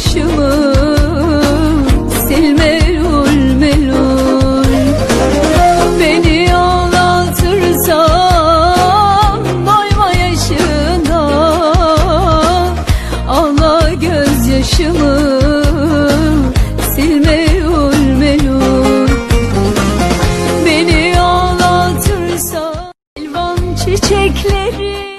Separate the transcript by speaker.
Speaker 1: başımı Sil melul Beni ağlatırsan Doyma yaşına Ağla gözyaşımı Sil melul melul Beni ağlatırsan Elvan çiçekleri